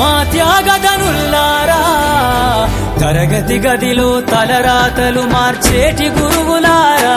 మా త్యాగదనుల్లారా తరగతి గదిలో తలరాతలు మార్చేటి గురువులారా.